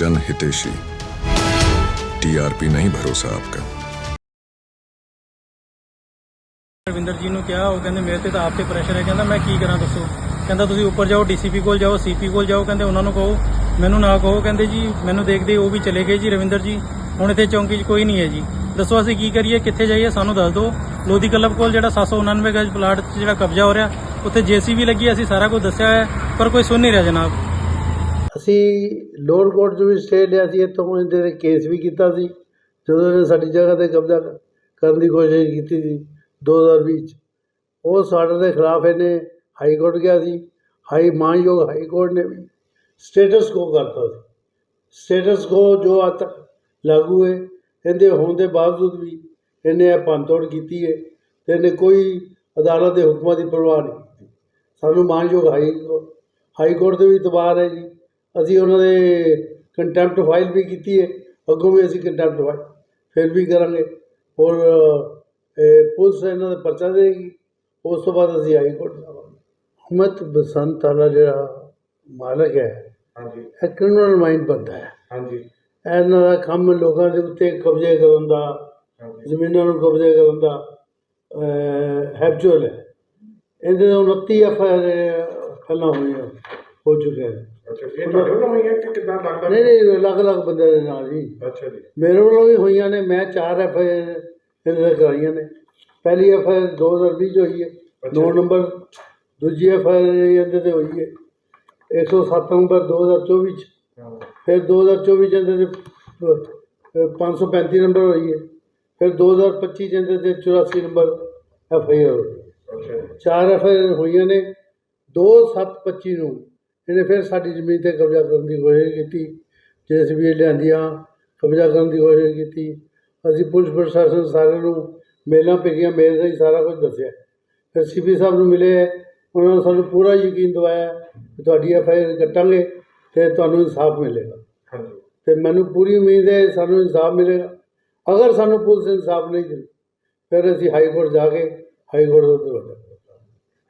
जन हितेशी टीआरपी नहीं भरोसा आपका ਰਵਿੰਦਰ ਜੀ ਨੂੰ ਕਿਹਾ ਉਹ ਕਹਿੰਦੇ ਮੇਰੇ ਤੇ ਤਾਂ ਆਪ ਤੇ ਪ੍ਰੈਸ਼ਰ ਹੈ ਕਹਿੰਦਾ ਮੈਂ ਕੀ ਕਰਾਂ ਦੱਸੋ ਕਹਿੰਦਾ ਤੁਸੀਂ ਉੱਪਰ ਜਾਓ ਡੀਸੀਪੀ ਕੋਲ ਜਾਓ ਸੀਪੀ ਕੋਲ ਜਾਓ ਕਹਿੰਦੇ ਉਹਨਾਂ ਨੂੰ ਕਹੋ ਮੈਨੂੰ ਨਾ ਕਹੋ ਕਹਿੰਦੇ ਜੀ ਮੈਨੂੰ ਦੇਖਦੇ ਉਹ ਵੀ ਚਲੇ ਗਏ ਜੀ ਰਵਿੰਦਰ ਜੀ ਹੁਣ ਇੱਥੇ ਚੌਂਕੀ 'ਚ ਕੋਈ ਨਹੀਂ ਹੈ ਜੀ ਦੱਸੋ ਅਸੀਂ ਕੀ ਕਰੀਏ ਕਿੱਥੇ ਜਾਈਏ ਸਾਨੂੰ ਦੱਸ ਦਿਓ ਲੋਧੀ ਕਲੱਬ ਕੋਲ ਜਿਹੜਾ 799 ਗਜ ਪਲਾਟ 'ਚ ਜਿਹੜਾ ਕਬਜ਼ਾ ਹੋ ਰਿਹਾ ਉੱਥੇ ਜੀਸੀਬੀ ਲੱਗੀ ਹੈ, ਅਸੀਂ ਸਾਰਾ ਕੁਝ ਦੱਸਿਆ ਹੈ ਪਰ ਕੋਈ ਸੁਣ ਨਹੀਂ ਰਿਹਾ ਜਨਾਬ ਅਸੀਂ ਲੋਅਰ ਕੋਰਟ 'ਚ ਵੀ ਸਟੇ ਲਿਆ ਸੀ, ਇੱਥੋਂ ਇਹਦੇ ਤੇ ਕੇਸ ਵੀ ਕੀਤਾ ਸੀ। ਜਦੋਂ ਇਹਨੇ ਸਾਡੀ ਜਗ੍ਹਾ ਤੇ ਕਬਜ਼ਾ ਕਰਨ ਦੀ ਕੋਸ਼ਿਸ਼ ਕੀਤੀ ਸੀ 2020 'ਚ। ਉਹ ਸਾਡੇ ਦੇ ਖਿਲਾਫ ਇਹਨੇ ਹਾਈ ਕੋਰਟ ਗਿਆ ਸੀ। ਹਾਈ ਮਾਨਯੋਗ ਹਾਈ ਕੋਰਟ ਨੇ ਵੀ ਸਟੇਟਸ ਕੋ ਕਰਤਾ ਸੀ। ਸਟੇਟਸ ਕੋ ਜੋ ਅੱਜ ਤੱਕ ਲਾਗੂ ਹੈ, ਇਹਦੇ ਹੋਣ ਦੇ ਬਾਵਜੂਦ ਵੀ ਇਹਨੇ ਇਹ ਭੰਨਤੋੜ ਕੀਤੀ ਹੈ ਤੇ ਇਹਨੇ ਕੋਈ ਅਦਾਲਤ ਦੇ ਹੁਕਮਾਂ ਦੀ ਪਰਵਾਹ ਨਹੀਂ ਕੀਤੀ। ਸਾਨੂੰ ਮਾਨਯੋਗ ਹਾਈ ਕੋ- ਹਾਈ ਕੋਰਟ ਦੇ ਵੀ ਇਤਬਾਰ ਹੈ ਜੀ। ਅਸੀਂ ਉਹਨਾਂ ਦੇ ਕੰਟੈਂਪਟ ਫਾਈਲ ਵੀ ਕੀਤੀ ਹੈ ਅੱਗੋਂ ਵੀ ਅਸੀਂ ਕੰਟੈਂਪਟ ਫਾਈਲ ਫਿਰ ਵੀ ਕਰਾਂਗੇ। ਔਰ ਇਹ ਪੁਲਿਸ ਇਹਨਾਂ ਦਾ ਪਰਚਾ ਦੇਗੀ ਉਸ ਤੋਂ ਬਾਅਦ ਅਸੀਂ ਹਾਈ ਕੋਰਟ ਜਾਵਾਂਗੇ। ਹਮਤ ਬਸੰਤ ਵਾਲਾ ਜਿਹੜਾ ਮਾਲਕ ਹੈ ਹਾਂਜੀ। ਇਹ ਕ੍ਰਿਮੀਨਲ ਮਾਈਂਡ ਬੰਦਾ ਹੈ। ਹਾਂਜੀ। ਇਹਨਾਂ ਦਾ ਕੰਮ ਲੋਕਾਂ ਦੇ ਉੱਤੇ ਕਬਜ਼ੇ ਕਰਨ ਦਾ ਜ਼ਮੀਨਾਂ ਨੂੰ ਕਬਜ਼ੇ ਕਰਨ ਦਾ ਹੈਬਚੁਅਲ ਹੈ। ਇਹਦੇ ਤੋਂ 29 ਐਫ ਪਹਿਲਾਂ ਹੋਈਆਂ ਹੋ ਚੁੱਕਿਆ ਹੈ। ਅੱਛਾ ਇਹ ਤੁਹਾਡੇ ਵੱਲੋਂ ਹੋਈ ਹੈ ਕਿ ਕਿੱਦਾਂ ਲੱਗਦਾ ਨਹੀਂ ਨਹੀਂ ਅਲੱਗ-ਅਲੱਗ ਬੰਦੇ ਦੇ ਨਾਲ ਜੀ। ਅੱਛਾ ਜੀ। ਮੇਰੇ ਵੱਲੋਂ ਵੀ ਹੋਈਆਂ ਨੇ ਮੈਂ ਚਾਰ ਐਫ ਆਈ ਕਰਾਈਆਂ ਨੇ। ਪਹਿਲੀ ਐਫ ਆਈ 2020 ਚ ਹੋਈ ਹੈ ਅੱਛਾ 9 ਜੀ। ਨੰਬਰ ਦੂਜੀ ਐਫ ਆਈ ਇਹਦੇ ਤੇ ਹੋਈ ਹੈ। 107 ਨੰਬਰ 2024 ਚ। ਫਿਰ 2024 ਚ ਇਹਦੇ ਤੇ ਅਹ, 535 ਨੰਬਰ ਹੋਈ ਹੈ। ਫਿਰ 2025 ਚ ਇਹਦੇ ਤੇ 84 ਨੰਬਰ ਐਫ ਆਈ ਹੋਈ ਚਾਰ ਐਫ ਆਈ ਹੋਈਆਂ ਨੇ 2 7 25 ਨੂੰ। ਇਹਨੇ ਫਿਰ ਸਾਡੀ ਜ਼ਮੀਨ ਤੇ ਕਬਜ਼ਾ ਕਰਨ ਦੀ ਕੋਸ਼ਿਸ਼ ਕੀਤੀ ਜੇਸੀਬੀ ਲਿਆਂਦੀਆਂ ਕਬਜ਼ਾ ਕਰਨ ਦੀ ਕੋਸ਼ਿਸ਼ ਕੀਤੀ। ਅਸੀਂ ਪੁਲਿਸ ਪ੍ਰਸ਼ਾਸਨ ਸਾਰਿਆਂ ਨੂੰ ਮੇਲਾਂ ਭੇਜੀਆਂ ਮੇਲ ਰਾਹੀਂ ਸਾਰਾ ਕੁਝ ਦੱਸਿਆ। ਫਿਰ ਸੀਪੀ ਸਾਹਿਬ ਨੂੰ ਮਿਲੇ ਉਹਨਾਂ ਨੇ ਸਾਨੂੰ ਪੂਰਾ ਯਕੀਨ ਦਿਵਾਇਆ ਕਿ ਤੁਹਾਡੀ ਐਫ ਆਈ ਆਰ ਕੱਟਾਂਗੇ ਤੇ ਤੁਹਾਨੂੰ ਇਨਸਾਫ ਮਿਲੇਗਾ। ਹਾਂਜੀ। ਤੇ ਮੈਨੂੰ ਪੂਰੀ ਉਮੀਦ ਹੈ ਸਾਨੂੰ ਇਨਸਾਫ ਮਿਲੇਗਾ। ਅਗਰ ਸਾਨੂੰ ਪੁਲਿਸ ਇਨਸਾਫ ਨਹੀਂ ਦਿੰਦੀ ਫਿਰ ਅਸੀਂ ਹਾਈ ਕੋਰਟ ਜਾ ਕੇ ਹਾਈ ਕੋਰਟ ਦਾ ਦਰਵਾਜ਼ਾ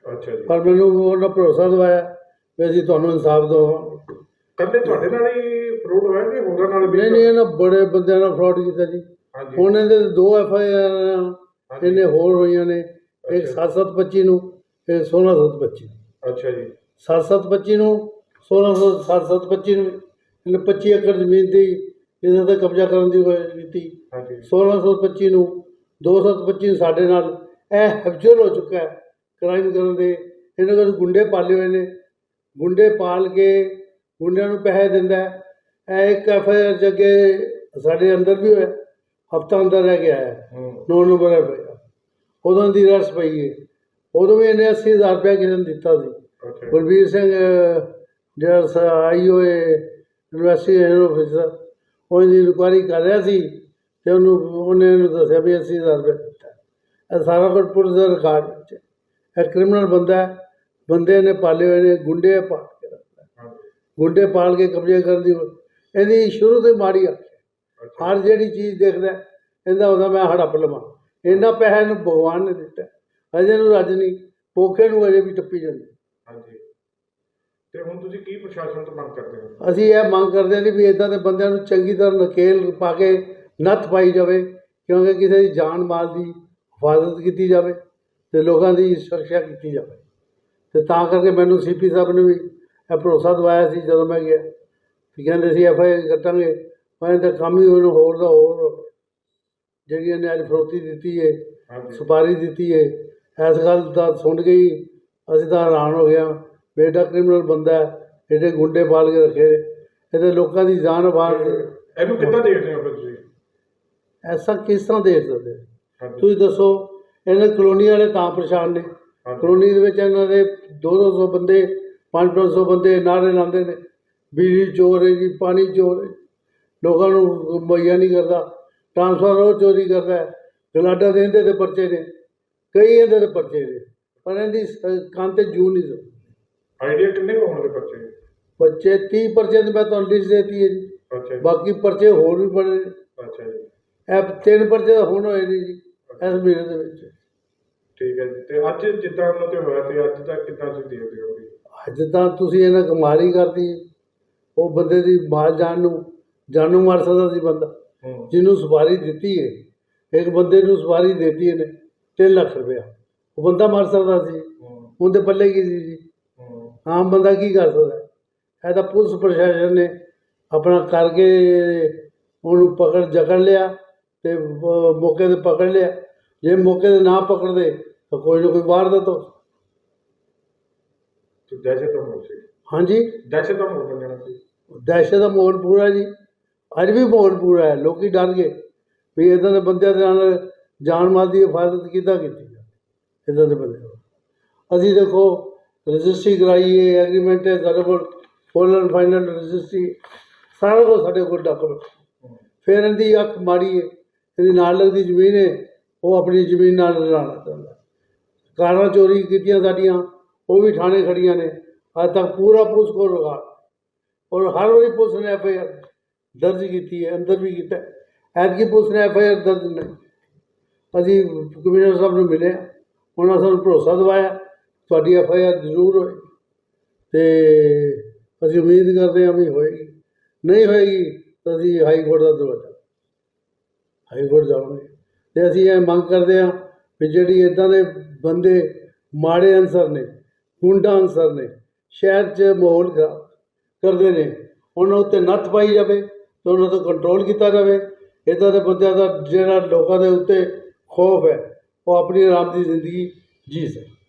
ਅੱਛਾ ਜੀ। ਪਰ ਮੈਨੂੰ ਉਹਨਾਂ ਭਰੋਸਾ ਦਿਵਾਇਆ ਵੀ ਅਸੀਂ ਤੁਹਾਨੂੰ ਇਨਸਾਫ ਦੇਵਾਂਗੇ। ਕੱਲੇ ਤੁਹਾਡੇ ਨਾਲ ਹੀ ਫਰੋਡ ਹੋਇਆ ਕਿ ਹੋਰਾਂ ਨਾਲ ਵੀ ਨਹੀਂ ਨਹੀਂ ਇਹਨਾਂ ਬੜੇ ਬੰਦਿਆਂ ਨਾਲ ਫਰਾਡ ਕੀਤਾ ਜੀ। ਹਾਂਜੀ। ਹੁਣ ਇਹਦੇ ਤੇ ਦੋ ਐਫ ਆਈ ਆਰ ਇਹਨੇ ਹੋਰ ਹੋਈਆਂ ਨੇ। ਇੱਕ 7725 ਨੂੰ ਇੱਕ 16725 ਅੱਛਾ ਜੀ। 7725 ਨੂੰ 16725 ਨੂੰ। ਇਹਨੇ 25 ਏਕੜ ਜ਼ਮੀਨ ਦੀ ਇਹਦੇ ਤੇ ਕਬਜ਼ਾ ਕਰਨ ਦੀ ਕੋਸ਼ਿਸ਼ ਕੀਤੀ। ਹਾਂਜੀ। 1625 ਨੂੰ 225 ਸਾਡੇ ਨਾਲ। ਇਹ ਹੈਬਚੁਅਲ ਹੋ ਚੁੱਕਾ ਹੈ। ਕ੍ਰਾਈਮ ਕਰਨ ਦੇ। ਇਹਨਾਂ ਕੋਲ ਗੁੰਡੇ ਪਾਲੇ ਹੋਏ ਨੇ। ਗੁੰਡੇ ਪਾਲ ਕੇ ਗੁੰਡਿਆਂ ਨੂੰ ਪੈਸੇ ਦਿੰਦਾ ਇਹ ਇੱਕ ਐਫ ਆਈ ਆਰ ਜੱਗੇ ਸਾਡੇ ਅੰਦਰ ਵੀ ਹੋਇਆ ਹਫਤਾ ਅੰਦਰ ਰਹਿ ਗਿਆ ਹੈ। ਹੂੰ। ਨੌ ਨੰਬਰ ਐਫ ਆਈ ਆਰ। ਉਦੋਂ ਦੀ ਰਸ ਪਈ ਹੈ ਉਦੋਂ ਵੀ ਇਹਨੇ 80000 ਰੁਪਏ ਕਿਸੇ ਨੂੰ ਦਿੱਤਾ ਸੀ। ਬਲਬੀਰ ਸਿੰਘ ਜਿਹੜਾ ਆਈ ਹੋਏ ਇਨਵੈਸਟੀਗੇਸ਼ਨ ਆਫਿਸਰ ਉਹ ਇਹਦੀ ਇਨਕੁਆਇਰੀ ਕਰ ਰਿਹਾ ਸੀ ਤੇ ਉਹਨੂੰ ਉਹਨੇ ਇਹਨੂੰ ਦੱਸਿਆ ਵੀ 80000 ਰੁਪਏ ਦਿੱਤਾ। ਇਹ ਸਾਰਾ ਕੁਝ ਪੁਲਿਸ ਦੇ ਰਿਕਾਰਡ ਵਿੱਚ ਹੈ। ਇਹ ਕ੍ਰਿਮੀਨਲ ਬੰਦਾ ਹੈ। ਬੰਦੇ ਨੇ ਪਾਲੇ ਹੋਏ ਨੇ ਗੁੰਡੇ ਪਾਲ ਕੇ ਰੱਖਦਾ ਗੁੰਡੇ ਪਾਲ ਕੇ ਕਬਜ਼ੇ ਕਰਨ ਦੀ ਇਹਦੀ ਸ਼ੁਰੂ ਤੋਂ ਮਾੜੀ ਆ ਹਰ ਜਿਹੜੀ ਚੀਜ਼ ਦੇਖਦਾ ਇਹਦਾ ਉਹਦਾ ਮੈਂ ਹੜੱਪ ਲਵਾਂ। ਇੰਨਾ ਪੈਸਾ ਇਹਨੂੰ ਭਗਵਾਨ ਨੇ ਦਿੱਤਾ। ਅਜੇ ਨੂੰ ਰੱਜ ਨਹੀਂ ਪੋਖੇ ਨੂੰ ਅਜੇ ਵੀ ਟੱਪੀ ਜਾਂਦੀ ਹਾਂਜੀ। ਤੇ ਹੁਣ ਤੁਸੀਂ ਕੀ ਪ੍ਰਸ਼ਾਸਨ ਤੋਂ ਮੰਗ ਕਰਦੇ ਹੋ? ਅਸੀਂ ਇਹ ਮੰਗ ਕਰਦੇ ਹਾਂ ਕਿ ਵੀ ਇਦਾਂ ਦੇ ਬੰਦਿਆਂ ਨੂੰ ਚੰਗੀ ਤਰ੍ਹਾਂ ਨਕੇਲ ਪਾ ਕੇ ਨੱਥ ਪਾਈ ਜਾਵੇ ਕਿਉਂਕਿ ਕਿਸੇ ਦੀ ਜਾਨ ਮਾਲ ਦੀ ਹਿਫਾਜ਼ਤ ਕੀਤੀ ਜਾਵੇ ਤੇ ਲੋਕਾਂ ਦੀ ਸੁਰੱਖਿਆ ਕੀਤੀ ਜਾਵੇ। ਤੇ ਤਾਂ ਕਰਕੇ ਮੈਨੂੰ ਸੀਪੀ ਸਾਹਿਬ ਨੇ ਵੀ ਇਹ ਭਰੋਸਾ ਦਿਵਾਇਆ ਸੀ ਜਦੋਂ ਮੈਂ ਗਿਆ। ਕਿ ਕਹਿੰਦੇ ਸੀ ਐਫ ਆਈ ਕੱਟਾਂਗੇ। ਮੈਂ ਤਾਂ ਕੰਮ ਹੀ ਉਹਨੂੰ ਹੋਰ ਦਾ ਹੋਰ ਜਿਹੜੀ ਇਹਨੇ ਅੱਜ ਫਰੋਤੀ ਦਿੱਤੀ ਹੈ ਹਾਂਜੀ। ਸੁਪਾਰੀ ਦਿੱਤੀ ਹੈ ਇਸ ਗੱਲ ਦਾ ਸੁਣ ਕੇ ਹੀ ਅਸੀਂ ਤਾਂ ਹੈਰਾਨ ਹੋ ਗਿਆ ਬੇਟਾ ਕ੍ਰਿਮੀਨਲ ਬੰਦਾ ਹੈ ਇਹਦੇ ਗੁੰਡੇ ਪਾਲ ਕੇ ਰੱਖੇ ਇਹਦੇ ਲੋਕਾਂ ਦੀ ਜਾਨ ਬਾਹਰ ਇਹਨੂੰ ਕਿੱਦਾਂ ਦੇਖਦੇ ਹੋ ਫਿਰ ਤੁਸੀਂ? ਐਸਾ ਕਿਸ ਤਰ੍ਹਾਂ ਦੇ ਸਕਦੇ ਤੁਸੀਂ ਦੱਸੋ ਇਹਨਾਂ ਕਲੋਨੀ ਵਾਲੇ ਤਾਂ ਪਰੇਸ਼ਾਨ ਨੇ। ਕਲੋਨੀ ਦੇ ਵਿੱਚ ਇਹਨਾਂ ਦੇ 2-200 ਬੰਦੇ 5-500 ਬੰਦੇ ਨਾਰੇ ਲਾਉਂਦੇ ਨੇ। ਬਿਜਲੀ ਚੋਰ ਹੈ ਜੀ ਪਾਣੀ ਚੋਰ ਹੈ। ਲੋਕਾਂ ਨੂੰ ਮੁਹੱਈਆ ਨਹੀਂ ਕਰਦਾ। ਟਰਾਂਸਫਾਰਮਰ ਉਹ ਚੋਰੀ ਕਰਦਾ ਹੈ। ਗਲਾਡਾ ਦੇ ਇਹਦੇ ਤੇ ਪਰਚੇ ਨੇ। ਕਈ ਇਹਦੇ ਤੇ ਪਰਚੇ ਨੇ। ਪਰ ਇਹਦੀ ਕੰਨ ਤੇ ਜੂ ਨਹੀਂ ਆਈਡੀਆ ਕਿੰਨੇ ਕੁ ਹੋਣਗੇ ਬੱਚੇ ਬੱਚੇ 30 ਪਰਚੇ ਦੀ ਮੈਂ ਤੁਹਾਨੂੰ ਲਿਸਟ ਦੇਤੀ ਹੈ ਜੀ। ਅੱਛਾ ਬਾਕੀ ਪਰਚੇ ਹੋਰ ਵੀ ਬੜੇ ਨੇ। ਅੱਛਾ ਜੀ। ਇਹ ਤਿੰਨ ਪਰਚੇ ਤਾਂ ਹੁਣ ਹੋਏ ਨੇ ਜੀ ਇਸ ਮਹੀਨੇ ਦੇ ਵਿੱਚ। ਠੀਕ ਹੈ ਜੀ। ਤੇ ਅੱਜ ਜਿੱਦਾਂ ਤੇ ਹੋਇਆ ਤੇ ਅੱਜ ਦਾ ਕਿੱਦਾਂ ਤੁਸੀਂ ਦੇਖਦੇ ਹੋ ਵੀ? ਅੱਜ ਤਾਂ ਤੁਸੀਂ ਇਹਨਾਂ ਕਮਾਲ ਕਰਦੀ। ਉਹ ਬੰਦੇ ਦੀ ਮਾਲ ਜਾਣ ਨੂੰ ਜਾਨੋਂ ਮਾਰ ਸਕਦਾ ਸੀ ਬੰਦਾ। ਹੂੰ। ਜਿਹਨੂੰ ਸੁਪਾਰੀ ਦਿੱਤੀ ਹੈ ਇੱਕ ਬੰਦੇ ਨੂੰ ਸੁਪਾਰੀ ਦਿੱਤੀ ਇਹਨੇ 3 ਲੱਖ ਰੁਪਇਆ। ਉਹ ਬੰਦਾ ਮਾਰ ਸਕਦਾ ਸੀ। ਹੂੰ। ਉਹਦੇ ਪੱਲੇ ਕੀ ਸੀ ਜੀ? ਹੂੰ। ਆਮ ਬੰਦਾ ਕੀ ਕਰ ਸਕਦਾ? ਹੈ? ਇਹ ਤਾਂ ਪੁਲਿਸ ਪ੍ਰਸ਼ਾਸਨ ਨੇ ਆਪਣਾ ਕਰਕੇ ਉਹਨੂੰ ਪਕੜ ਜਕੜ ਲਿਆ ਤੇ ਮੌਕੇ ਤੇ ਪਕੜ ਲਿਆ। ਜੇ ਮੌਕੇ ਤੇ ਨਾ ਪਕੜਦੇ ਤਾਂ ਕੋਈ ਨਾ ਕੋਈ ਤੇ ਦਹਿਸ਼ਤ ਦਾ ਸੀ। ਹਾਂਜੀ? ਦਹਿਸ਼ਤ ਦਾ ਮਾਹੌਲ ਬਣ ਜਾਣਾ ਸੀ। ਦਹਿਸ਼ਤ ਦਾ ਮਾਹੌਲ ਪੂਰਾ ਜੀ। ਅੱਜ ਵੀ ਮਾਹੌਲ ਪੂਰਾ ਹੈ ਲੋਕੀ ਡਰ ਗਏ ਵੀ ਇਦਾਂ ਦੇ ਬੰਦਿਆਂ ਦੇ ਨਾਲ ਜਾਨ ਮਾਲ ਦੀ ਹਿਫਾਜ਼ਤ ਕਿੱਦਾਂ ਕੀਤੀ ਜਾਵੇ ਇਦਾਂ ਦੇ ਬੰਦੇ। ਅਸੀਂ ਦੇਖੋ ਰਜਿਸਟਰੀ ਕਰਾਈ ਹੈ ਐਗਰੀਮੈਂਟ ਹੈ ਸਾਡੇ ਕੋਲ ਫੁੱਲ ਐਂਡ ਫਾਈਨਲ ਰਜਿਸਟਰੀ ਸਾਰਾ ਕੁਝ ਸਾਡੇ ਕੋਲ ਡਾਕੂਮੈਂਟ ਫਿਰ ਇਹਦੀ ਅੱਖ ਮਾੜੀ ਹੈ ਇਹਦੀ ਨਾਲ ਲੱਗਦੀ ਜ਼ਮੀਨ ਹੈ ਉਹ ਆਪਣੀ ਜ਼ਮੀਨ ਨਾਲ ਰਲਾਉਣਾ ਚਾਹੁੰਦਾ। ਕਾਰਾਂ ਚੋਰੀ ਕੀਤੀਆਂ ਸਾਡੀਆਂ, ਉਹ ਵੀ ਥਾਣੇ ਖੜੀਆਂ ਨੇ। ਅੱਜ ਤੱਕ ਪੂਰਾ ਪੁਲਿਸ ਕੋਲ ਰਗਾ ਔਰ ਹਰ ਵਾਰੀ ਪੁਲਿਸ ਨੇ ਐਫ ਆਈ ਆਰ ਦਰਜ ਕੀਤੀ ਹੈ, ਅੰਦਰ ਵੀ ਕੀਤਾ ਹੈ। ਐਤਕੀ ਪੁਲਿਸ ਨੇ ਐਫ ਆਈ ਆਰ ਦਰਜ ਨਹੀਂ। ਅਸੀਂ ਕਮਿਸ਼ਨਰ ਸਾਹਿਬ ਨੂੰ ਮਿਲੇ, ਉਹਨਾਂ ਸਾਨੂੰ ਭਰੋਸਾ ਦਿਵਾਇਆ, ਤੁਹਾਡੀ ਐਫ ਆਈ ਆਰ ਜ਼ਰੂਰ ਹੋਏ ਤੇ ਅਸੀਂ ਉਮੀਦ ਕਰਦੇ ਹਾਂ ਵੀ ਹੋਏਗੀ। ਨਹੀਂ ਹੋਏਗੀ, ਤਾਂ ਅਸੀਂ ਹਾਈ ਕੋਰਟ ਦਾ ਦਰਵਾਜ਼ਾ ਹਾਈ ਕੋਰਟ ਜਾਵਾਂਗੇ। ਤੇ ਅਸੀਂ ਇਹ ਮੰਗ ਕਰਦੇ ਹਾਂ ਵੀ ਜਿਹੜੀ ਇਦਾਂ ਦੇ ਬੰਦੇ ਮਾੜੇ ਅਨਸਰ ਨੇ, ਗੁੰਡਾ ਅਨਸਰ ਨੇ, ਸ਼ਹਿਰ 'ਚ ਮਾਹੌਲ ਖਰਾਬ ਕਰਦੇ ਨੇ, ਉਹਨਾਂ ਉੱਤੇ ਨੱਥ ਪਾਈ ਜਾਵੇ ਤੇ ਉਹਨਾਂ ਤੋਂ ਕੰਟਰੋਲ ਕੀਤਾ ਜਾਵੇ। ਇੱਦਾਂ ਦੇ ਬੰਦਿਆਂ ਦਾ ਜਿਹੜਾ ਲੋਕਾਂ ਦੇ ਉੱਤੇ ਖੌਫ ਹੈ, ਉਹ ਆਪਣੀ ਆਰਾਮ ਦੀ ਜ਼ਿੰਦਗੀ ਜੀ ਸਕੇ।